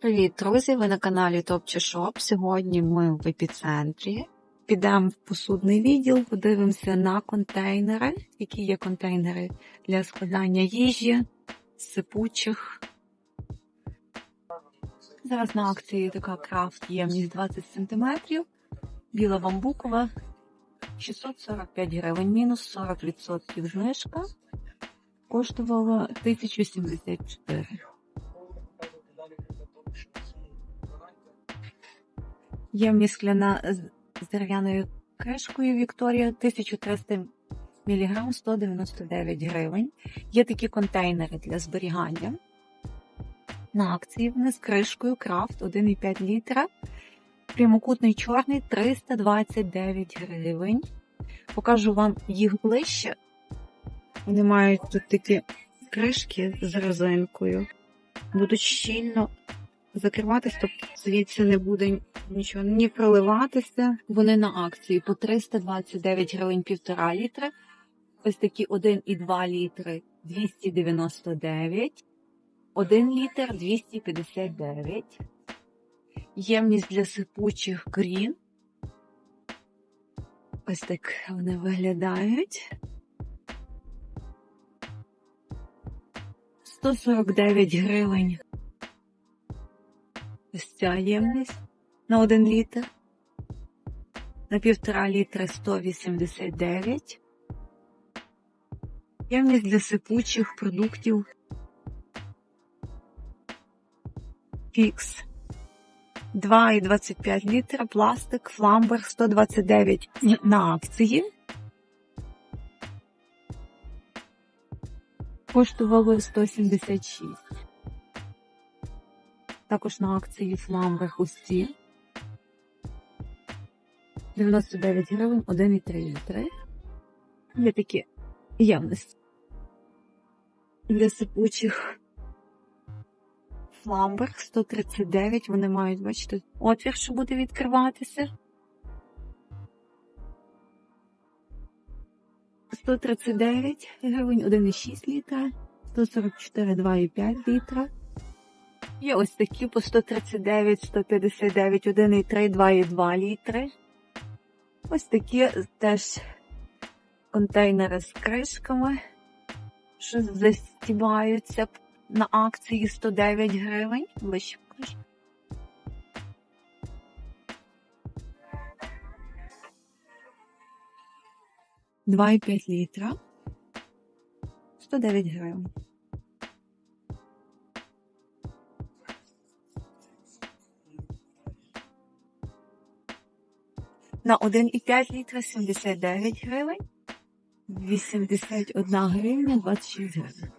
Привіт, друзі! Ви на каналі Топ чи Шоп. Сьогодні ми в епіцентрі. Підемо в посудний відділ, подивимося на контейнери, які є контейнери для складання їжі, сипучих. Зараз на акції така крафт ємність 20 см, біла бамбукова, 645 гривень, мінус 40% знижка. Коштувала 1074. Ємність скляна з з дерев'яною кришкою Вікторія 1300 мг 199 гривень. Є такі контейнери для зберігання. На акції вони з кришкою крафт 1,5 літра. Прямокутний чорний 329 гривень. Покажу вам їх ближче. Вони мають тут такі кришки з резинкою. Будуть щільно закриватись, тобто звідси не буде нічого ні проливатися. Вони на акції по 329 гривень півтора літра. Ось такі 1,2 літри 299, 1 літр 259. Ємність для сипучих грін. Ось так вони виглядають. 149 гривень. Ось ця ємність на 1 літр. На півтора літра 189. Ємність для сипучих продуктів. Фікс. 2,25 літра, пластик, фламбер 129 на акції. Коштувало 176. Також на акції фламбер густі. 99 гривень, 1,3 літри. Є такі явності. Для сипучих фламбер 139. Вони мають, бачите, отвір, що буде відкриватися. 139 гривень, 1,6 літра, 144, 2,5 літра. Є ось такі по 139, 159, 1,3, 2,2 літри. Ось такі теж контейнери з кришками, що застібаються на акції 109 гривень. Вище покажу. Два літра. 109 гривень. На 1,5 літра 79 гривень, 81 гривня, 26 гривень.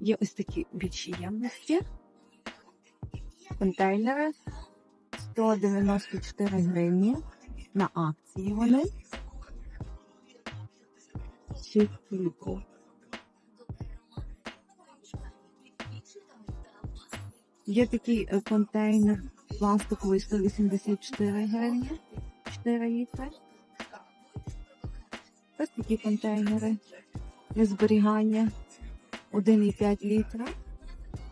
Є ось такі більші ємності, контейнери 194 гривні на акції вони. 6. Є такий е, контейнер пластиковий 184 гривні, 4 літри. Ось такі контейнери для зберігання 1,5 літра,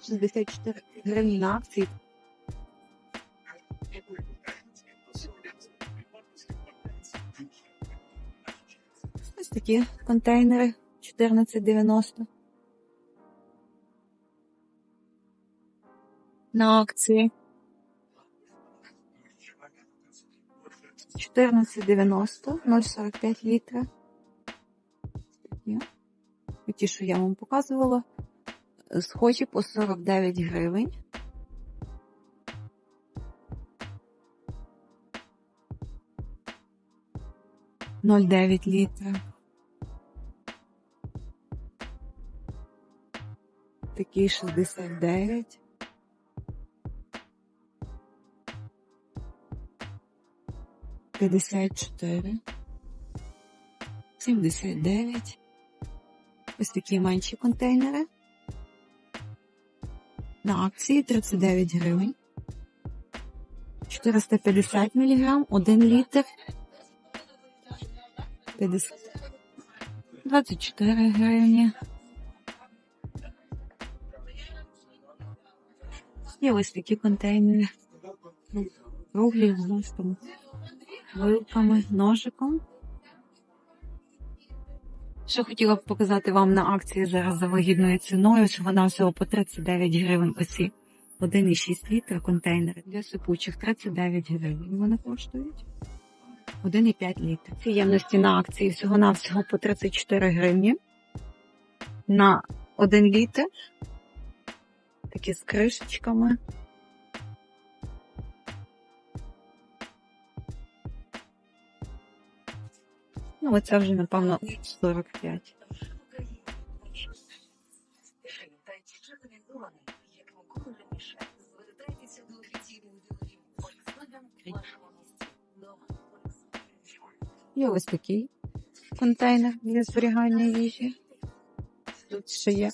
64 гривні на акції. Ось такі контейнери 14,90. На акції. 14,90, 0,45 літра. Ті, що я вам показувала, схожі по 49 гривень. Ноль дев'ять літра. Такі 69. П'ятдесят чотири, сімдесят дев'ять. Ось такі менші контейнери. На акції 39 гривень. 450 мг, 1 літр. 50. 24 гривні. Є ось такі контейнери. Круглі з густом, вилками, ножиком. Що хотіла б показати вам на акції зараз за вигідною ціною, що вона всього по 39 гривень оці 1,6 літра контейнери для сипучих 39 гривень. Вони коштують 1,5 літра. Ці ємності на акції всього навсього по 34 гривні на 1 літр. Такі з кришечками. Ну, оце вже, напевно, 45. Є ось такий контейнер для зберігання їжі. Тут ще є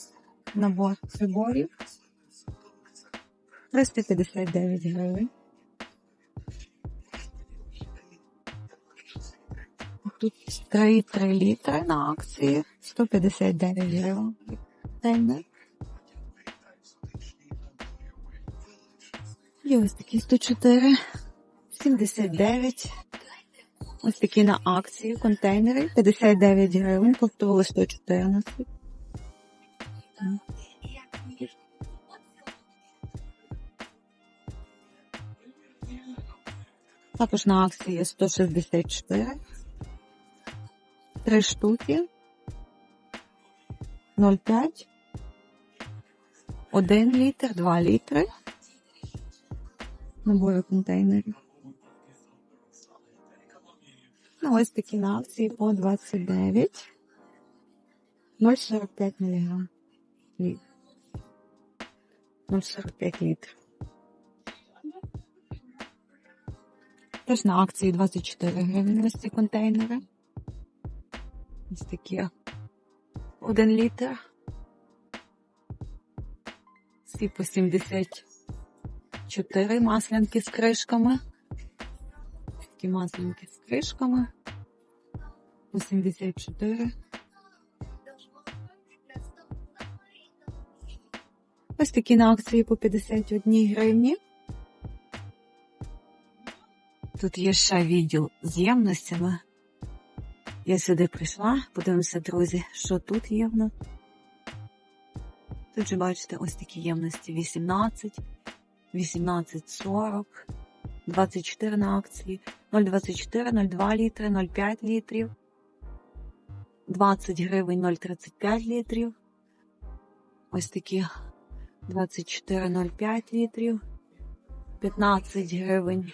набор приборів. 359 гривень. Тут 3,3 літри на акції. 159 гривень. Є ось такі 104, 79. Ось такі на акції контейнери. 59 гривень, коштували 114. Також на акції 164. Три штуки. 0,5. 1 літр, 2 літри. Набори контейнерів. Ну, ось такі на акції по 29. 0,45 мг. 0,45 літрів. Теж на акції 24 гривні ось ці контейнери. Ось такі. Один літр. Всі по 74 маслянки з кришками. Такі маслянки з кришками. По 74. Ось такі на акції по 51 гривні. Тут є ще відділ з ємностями. Я сюди прийшла, подивимося, друзі, що тут є. Тут же бачите, ось такі ємності 18, 18,40, 24 на акції, 0,24, 0,2 літри, 0,5 літрів, 20 гривень 0,35 літрів. Ось такі 24,05 літрів, 15 гривень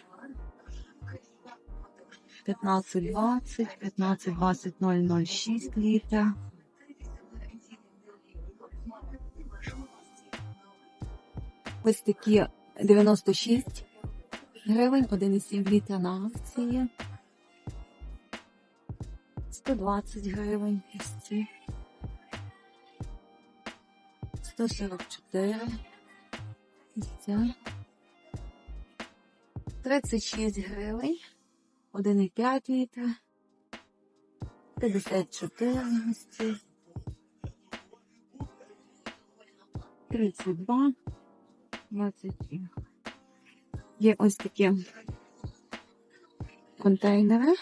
15-20, 15-20, 006 літра. Ось такі 96 гривень, 1,7 літра на акції. 120 гривень ось ці. 144. Ось ця. 36 гривень. 1,5 літра, 54 ось ці, 32, 27. Є ось такі контейнери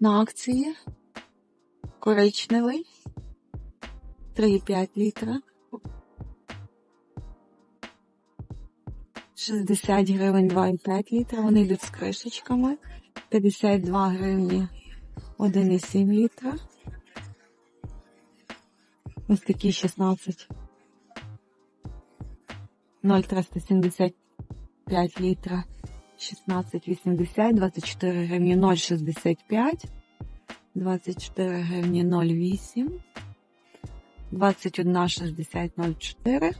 на акції. Коричневий, 3,5 літра. 60 гривень 2,5 літра. Вони йдуть з кришечками. 52 гривні 1,7 літра. Ось такі 16. 0,375 літра. 16,80, 24 гривні 0,65, 24 гривні 0,8, 21,60,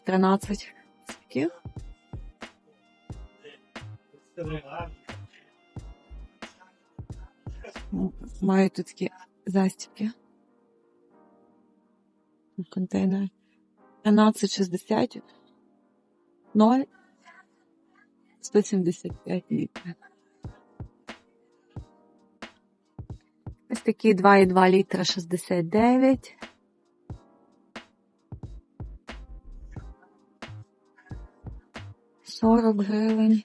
0,4, 13 таких. Маю тут такі застібки. Контейнер. 13,60, 0, 175 літрів. Ось такі 2,2 літра 69. 40 гривень.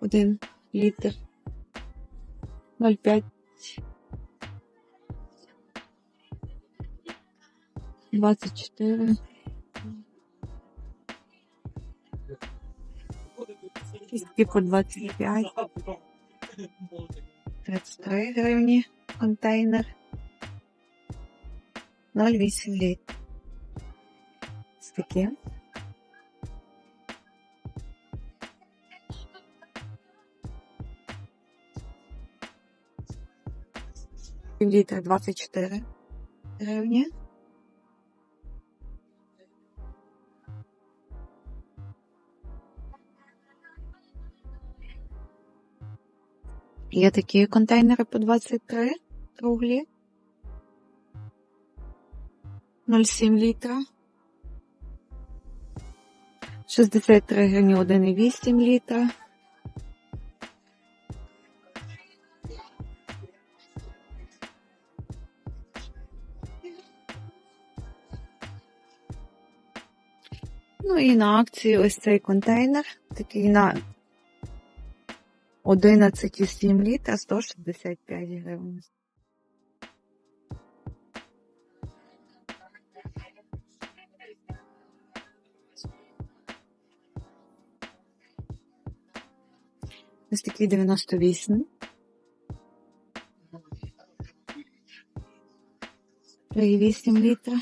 Один літр. 0,5. 24. Кістки по 25. 33 гривні контейнер. 0,8 літ. Такі. Півлітра 24 гривні. Є такі контейнери по 23 круглі. 0,7 літра. 63 гривні 1,8 літра. Ну і на акції ось цей контейнер, такий на 11,7 літра, 165 гривень. Ось такий 98. Три 8 літра.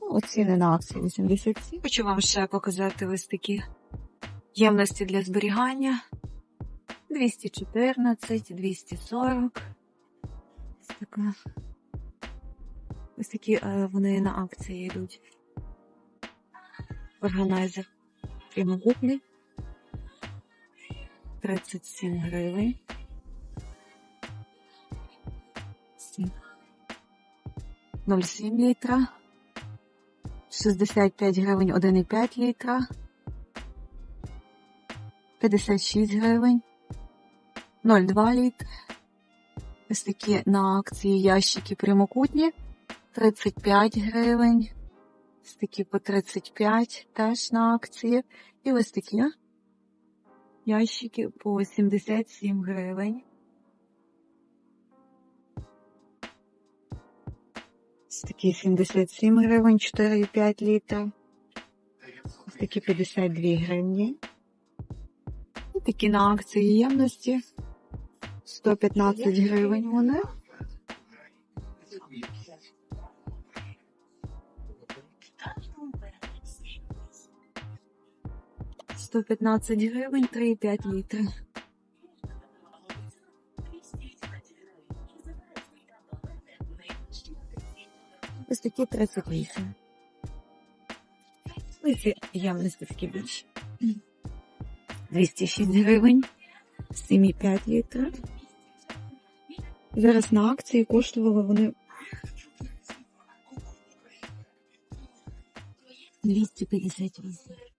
Ну, Оціни на акції 87. Хочу вам ще показати ось такі ємності для зберігання. 214, 240. Ось така. Ось такі е, вони на акції йдуть. Органайзер прямокутний. 37 гривень. Сім. 0,7 літра. 65 гривень 1,5 літра. 56 гривень. 0,2 літр. Ось такі на акції ящики прямокутні. 35 гривень. Ось такі по 35 теж на акції. І ось такі ящики по 77 гривень. Ось такі 77 гривень, 4,5 літра. Такі 52 гривні. І такі на акції ємності. 115 гривень вони. Сто п'ятнадцять гривень, 3,5 літри. Ось такі 38. Ось ці ємності такі більші. 206 гривень, 7,5 літра. Зараз на акції коштували вони 258.